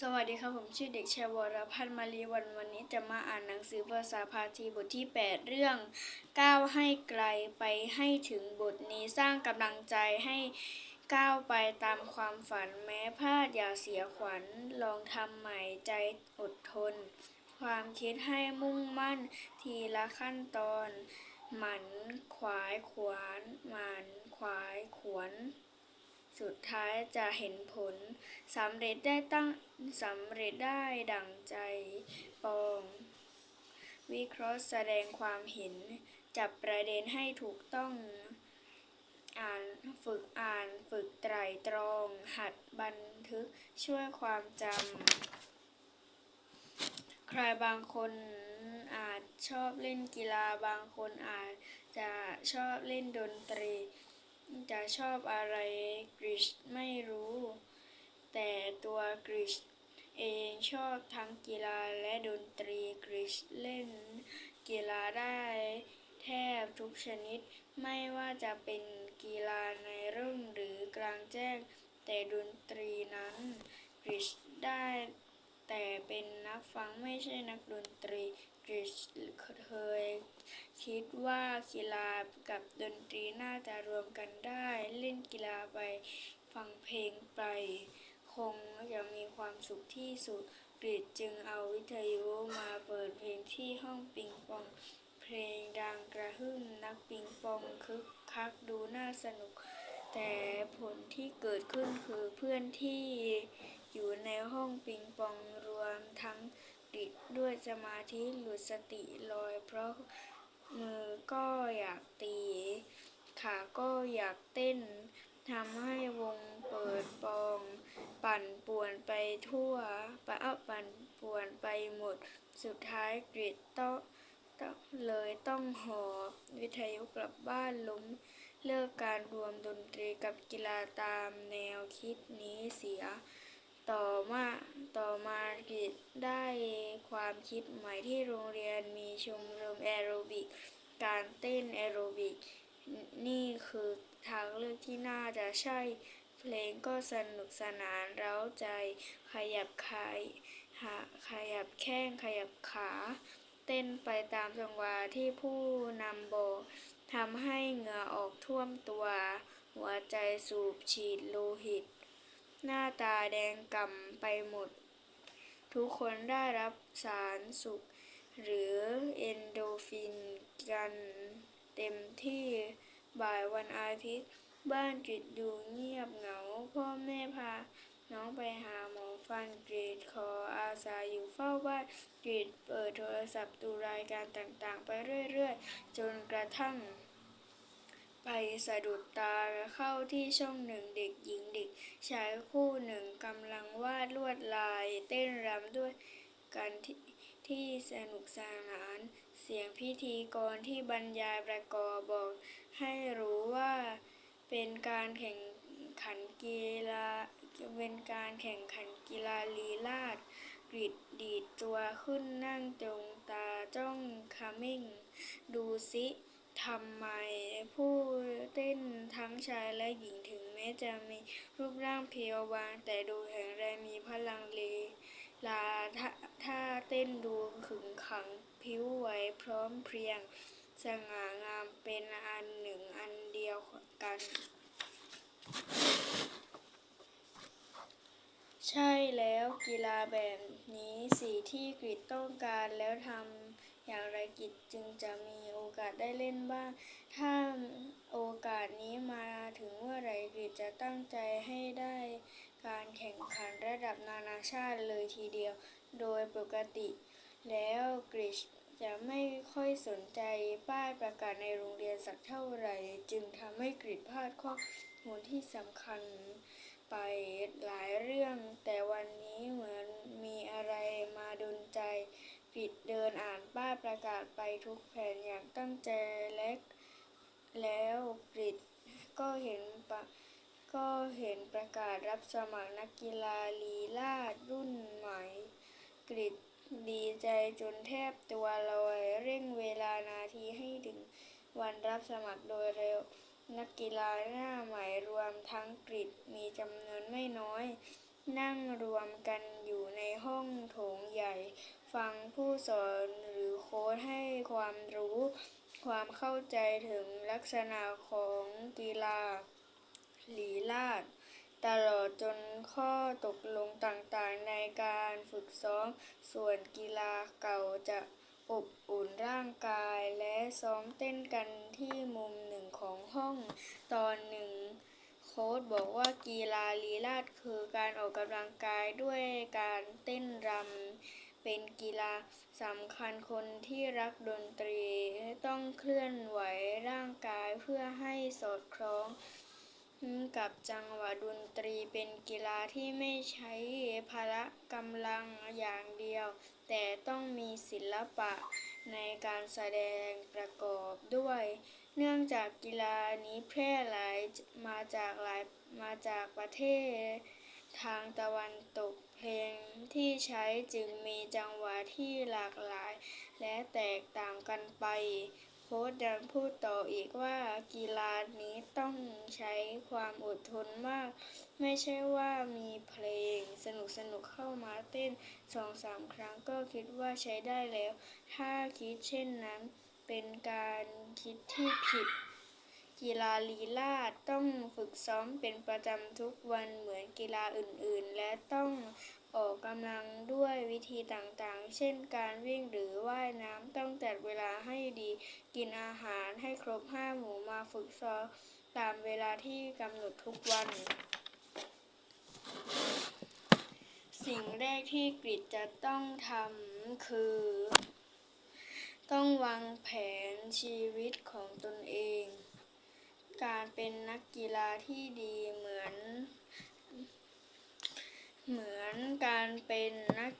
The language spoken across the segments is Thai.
สวัสดีครับผมชื่อเด็กชายวรพัฒน์มารีวันวันนี้จะมาอ่านหนังสือภาษาพาทีบทที่ 8 เรื่องก้าวให้ไกลไปให้ถึงบทนี้สร้างกำลังใจให้ก้าวไปตามความฝันแม้พลาดอย่าเสียขวัญลองทำใหม่ใจอดทน ความคิดให้มุ่งมั่นทีละขั้นตอน หมันขวายขวานหมันขวายขวน สุดท้ายจะเห็นผลสำเร็จได้ตั้งสำเร็จได้ดั่งใจปอง วิเคราะห์แสดงความเห็น จับประเด็นให้ถูกต้องอ่านฝึกอ่านฝึกไตรตรอง หัดบันทึกช่วยความจำ ใครบางคนอาจชอบเล่นกีฬาบางคนอาจจะชอบเล่นดนตรี จะชอบอะไรกริชไม่รู้ แต่ตัวกริชเองชอบทั้งกีฬาและดนตรีกริชเล่น กีฬาได้แทบทุกชนิด ไม่ว่าจะเป็นกีฬาในร่มหรือกลางแจ้ง แต่ดนตรีนั้นกริชได้แต่เป็นนักฟังไม่ใช่นักดนตรี กิชเคยคิดว่ากีฬากับดนตรีน่าจะรวมกันได้ เล่นกีฬาไป ฟังเพลงไป คงจะมีความสุขที่สุดกริดจึงเอาวิทยุมาเปิดเพลงที่ห้องปิงปอง เพลงดังกระหึ่มนักปิงปองคึกคักดูน่าสนุก แต่ผลที่เกิดขึ้นคือเพื่อนที่อยู่ในห้องปิงปองรวมทั้ง ดิดด้วยสมาธิหลุดสติลอย เพราะมือก็อยากตี ขาก็อยากเต้นทำให้วงเปิดปอง ปั่นป่วนไปทั่วปะเอาปั่นป่วนไปหมด สุดท้ายกริดต้องต้องเลยต้องหอบวิทยุกลับบ้านล้มเลิกการรวมดนตรีกับกีฬาตามแนวคิดนี้เสีย ต่อมาต่อมากริดได้ความคิดใหม่ที่โรงเรียนมีชมรมแอโรบิก การเต้นแอโรบิก นี่คือทางเลือกที่น่าจะใช่ เพลงก็สนุกสนานเร้าใจ ขยับขายหาขยับแข้งขยับขา เต้นไปตามจังหวะที่ผู้นำบอกทำให้เหงื่อออกท่วมตัว หัวใจสูบฉีดโลหิต หน้าตาแดงก่ำไปหมด ทุกคนได้รับสารสุข หรือเอนโดฟินกันเต็มที่บ่ายวันอาทิตย์ บ้านกริดดูเงียบเหงา พ่อแม่พา น้องไปหาหมอฟันกรีดขออาสาอยู่เฝ้าบ้านกรีดเปิดโทรศัพท์ดูรายการต่างๆ ไปเรื่อยๆ จนกระทั่ง ไปสะดุดตาเข้าที่ช่องหนึ่งเด็กหญิงเด็กชายคู่หนึ่งกำลังวาดลวดลายเต้นรำด้วยกันที่ที่สนุกสนาน เสียงพิธีกรที่บรรยายประกอบบอก ให้รู้ว่าเป็นการแข่งขันกีฬาเป็นการแข่งขันกีฬาลีลาศกริดดีดตัวขึ้นนั่งตรงตาจ้องขมิ้งดูสิ ทำไมผู้เต้นทั้งชายและหญิงถึงแม้จะมีรูปร่างเพียวบาง แต่ดูแข็งแรงมีพลังเลลาท่าท่าเต้นดูขึงขังผิวไหวพร้อมเพรียง สง่างามเป็นอันหนึ่งอันเดียวกัน ใช่แล้วกีฬาแบบนี้สิที่กริดต้องการแล้วทำ อย่างไรกิดจึงจะมีโอกาสได้เล่นบ้าง ถ้าโอกาสนี้มาถึงเมื่อไรกิดจะตั้งใจให้ได้การแข่งขันระดับนานาชาติเลยทีเดียว โดยปกติ แล้วกริชจะไม่ค่อยสนใจป้ายประกาศในโรงเรียนสักเท่าไหร่ จึงทำให้กริดพลาดข้อมูลที่สำคัญไปหลายเรื่อง แต่วันนี้เหมือนมีอะไรมาดลใจ กริดเดินอ่านป้ายประกาศไปทุกแผ่นอย่างตั้งใจและแล้วกริดก็เห็นปะก็เห็นประกาศรับสมัครนักกีฬาลีลาศรุ่นใหม่กริดดีใจจนแทบตัวลอยเร่งเวลานาทีให้ถึงวันรับสมัครโดยเร็ว นักกีฬาหน้าใหม่รวมทั้งกริดมีจำนวนไม่น้อย นั่งรวมกันอยู่ในห้องโถงใหญ่ ฟังผู้สอนหรือโค้ชให้ความรู้ ความเข้าใจถึงลักษณะของกีฬาลีลาศตลอดจนข้อตกลงต่างๆ ในการฝึกซ้อมส่วนกีฬาเก่าจะอบอุ่นร่างกายและซ้อมเต้นกันที่มุมหนึ่งของห้องตอนหนึ่งโค้ชบอกว่ากีฬาลีลาศคือการออกกำลังกายด้วยการเต้นรำ เป็นกีฬาสำคัญคนที่รักดนตรีต้องเคลื่อนไหวร่างกายเพื่อให้สอดคล้องกับจังหวะดนตรีเป็นกีฬาที่ไม่ใช้พละกำลังอย่างเดียว แต่ต้องมีศิลปะในการแสดงประกอบด้วย เนื่องจากกีฬานี้แพร่หลายมาจากหลายมาจากประเทศทางตะวันตก ลงที่ใช้จึงมีจังหวะที่หลากหลาย และแตกต่างกันไป โค้ชยังพูดต่ออีกว่ากีฬานี้ต้องใช้ความอดทนมาก ไม่ใช่ว่ามีเพลงสนุกๆเข้ามาเต้นสองสามครั้งก็คิดว่าใช้ได้แล้ว ถ้าคิดเช่นนั้นเป็นการคิดที่ผิด กีฬาลีลาศต้องฝึกซ้อมเป็นประจำทุกวันเหมือนกีฬาอื่นๆ และต้องออกกำลังด้วยวิธีต่างๆ เช่นการวิ่งหรือว่ายน้ำต้องจัดเวลาให้ดี กินอาหารให้ครบห้าหมู่มาฝึกซ้อมตามเวลาที่กำหนดทุกวัน สิ่งแรกที่กริดจะต้องทำคือ ต้องวางแผนชีวิตของตนเอง การเป็นนักกีฬาที่ดีเหมือน เหมือนการเป็นนัก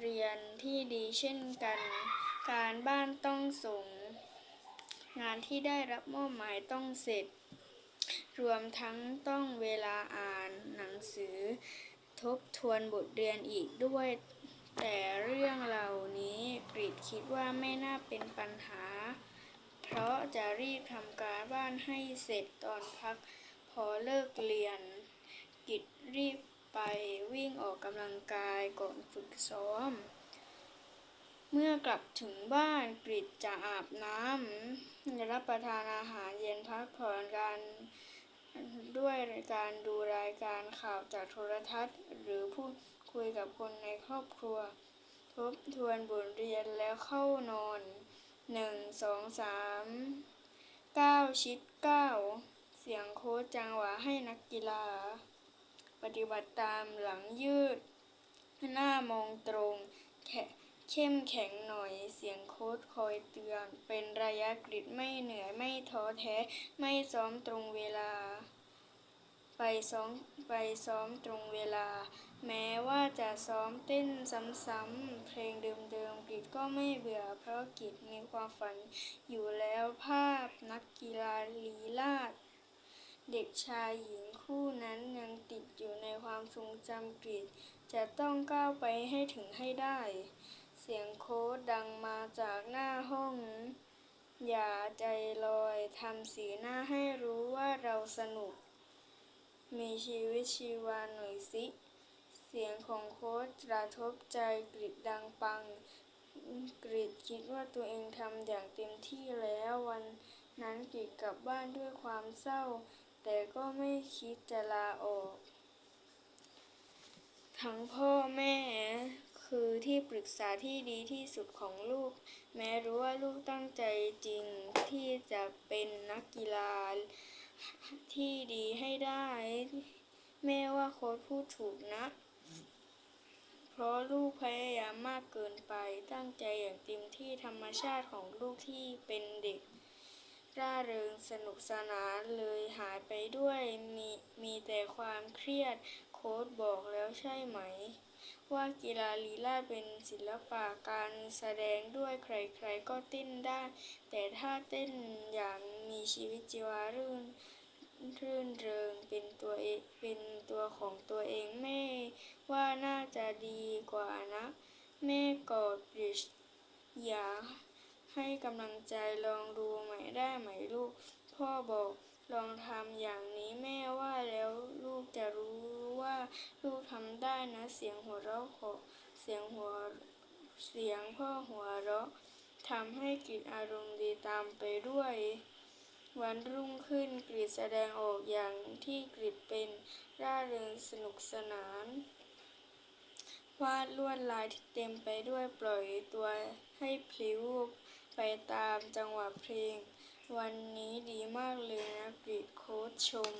เรียนที่ดีเช่นกัน การบ้านต้องส่ง งานที่ได้รับมอบหมายต้องเสร็จ รวมทั้งต้องเวลาอ่านหนังสือ ทบทวนบทเรียนอีกด้วย แต่เรื่องเหล่านี้กริดคิดว่าไม่น่าเป็นปัญหา เพราะจะรีบทำการบ้านให้เสร็จตอนพักพอเลิกเรียน กิจรีบไปวิ่งออกกำลังกายก่อนฝึกซ้อม เมื่อกลับถึงบ้านกริดจะอาบน้ำรับประทานอาหารเย็นพักผ่อนกันด้วยการดูรายการข่าวจากโทรทัศน์ หรือพูดคุยกับคนในครอบครัว ทบทวนบทเรียนแล้วเข้านอน หนึ่งสองสามเก้าชิดเก้าเสียงโค้ชจังหวะให้นักกีฬา ปฏิบัติตามหลังยืด หน้ามองตรงแขเข้มแข็งหน่อยเสียงโค้ชคอยเตือน เป็นระยะกริดไม่เหนื่อยไม่ท้อแท้ ไม่ซ้อมตรงเวลา ไปซ้อมไปซ้อมตรงเวลา แม้ว่าจะซ้อมเต้นซ้ำๆเพลงเดิมๆ กริดก็ไม่เบื่อเพราะกริดมีความฝันอยู่แล้วภาพนักกีฬาลีลาศเด็กชายหญิงคู่นั้นยังติดอยู่ในความทรงจำกริดจะต้องก้าวไปให้ถึงให้ได้ เสียงโค้ชดังมาจากหน้าห้อง อย่าใจลอยทำสีหน้าให้รู้ว่าเราสนุก มีชีวิตชีวาหน่อยสิเสียงของโค้ชกระทบใจกริดดังปัง กริดคิดว่าตัวเองทำอย่างเต็มที่แล้ววันนั้นกริดกลับบ้านด้วยความเศร้า แต่ก็ไม่คิดจะลาออก ทั้งพ่อแม่คือที่ปรึกษาที่ดีที่สุดของลูก แม้รู้ว่าลูกตั้งใจจริงที่จะเป็นนักกีฬาที่ดีให้ได้ แม่ว่าโค้ชพูดถูกนะ เพราะลูกพยายามมากเกินไป ตั้งใจอย่างเต็มที่ธรรมชาติของลูกที่เป็นเด็ก ร่าเริงสนุกสนานเลยหายไปด้วย มีมีแต่ความเครียด โค้ชบอกแล้วใช่ไหม ว่ากีฬาลีลาเป็นศิลปะการแสดงด้วยใครๆก็เต้นได้ แต่ถ้าเต้นอย่างมีชีวิตชีวารื่นรื่นเริงเป็นตัวเองเป็นตัวของตัวเองแม่ว่าน่าจะดีกว่านะ แม่กอดบริดอย่าให้กำลังใจลองดูใหม่ได้ไหมลูก พ่อบอกลองทำอย่างนี้แม่ว่าแล้วลูกจะรู้ว่าลูกทำได้นะเสียงหัวเราะของเสียงหัวเสียงพ่อหัวเราะทำให้กริดอารมณ์ดีตามไปด้วย วันรุ่งขึ้นกริดแสดงออกอย่างที่กริดเป็นร่าเริงสนุกสนาน วาดลวดลายที่เต็มไปด้วยปล่อยตัวให้พลิ้วไปตามจังหวะเพลง วันนี้ดีมากเลยนะกริดโค้ชชม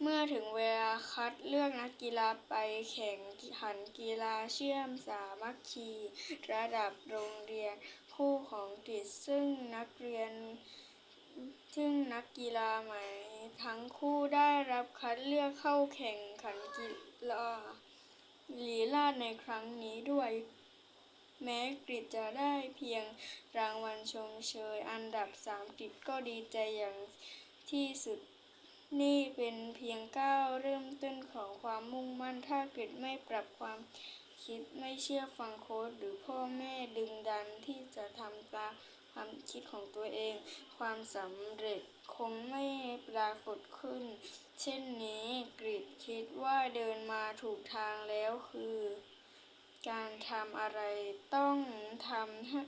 เมื่อถึงเวลาคัดเลือกนักกีฬาไปแข่งขันกีฬาเชื่อมสามัคคี ระดับโรงเรียนคู่ของกฤษซึ่งนักเรียน ซึ่งนักกีฬาใหม่ทั้งคู่ได้รับคัดเลือกเข้าแข่งขันกีฬาลีลาดในครั้งนี้ด้วย แม้กฤษจะได้เพียงรางวัลชมเชย อันดับสามกฤษก็ดีใจอย่างที่สุด นี่เป็นเพียงก้าวเริ่มต้นของความมุ่งมั่นถ้ากฤษไม่ปรับความคิดไม่เชื่อฟังโค้ชหรือพ่อแม่ดึงดันที่จะทำตาม ความคิดของตัวเอง ความสำเร็จคงไม่ปรากฏขึ้น เช่นนี้กฤษคิดว่าเดินมาถูกทางแล้วคือ การทำอะไรต้องทำให้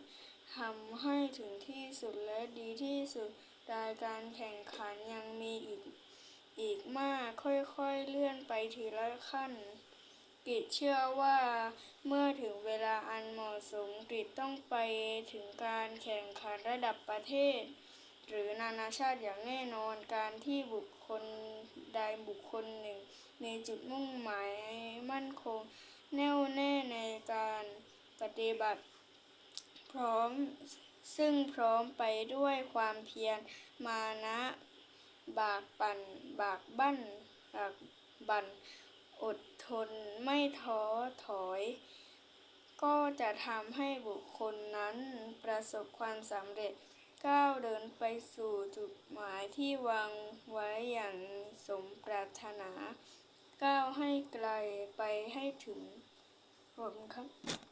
ทำให้ถึงที่สุดและดีที่สุดรายการแข่งขันยังมีอีกอีกมากค่อยๆเลื่อนไปทีละขั้นกฤษเชื่อว่า กฤษต้องไปถึงการแข่งขันระดับประเทศ หรือนานาชาติอย่างแน่นอนการที่บุคคลใดบุคคลหนึ่ง มีจุดมุ่งหมายมั่นคง แน่วแน่ในการปฏิบัติ พร้อมซึ่งพร้อมไปด้วยความเพียรมานะบากปั่น บากบั้นบากบั่น อดทนไม่ท้อถอย ก็จะทำให้บุคคลนั้นประสบความสำเร็จก้าวเดินไปสู่จุดหมายที่วางไว้อย่างสมปรารถนา ก้าวให้ไกลไปให้ถึงผมครับ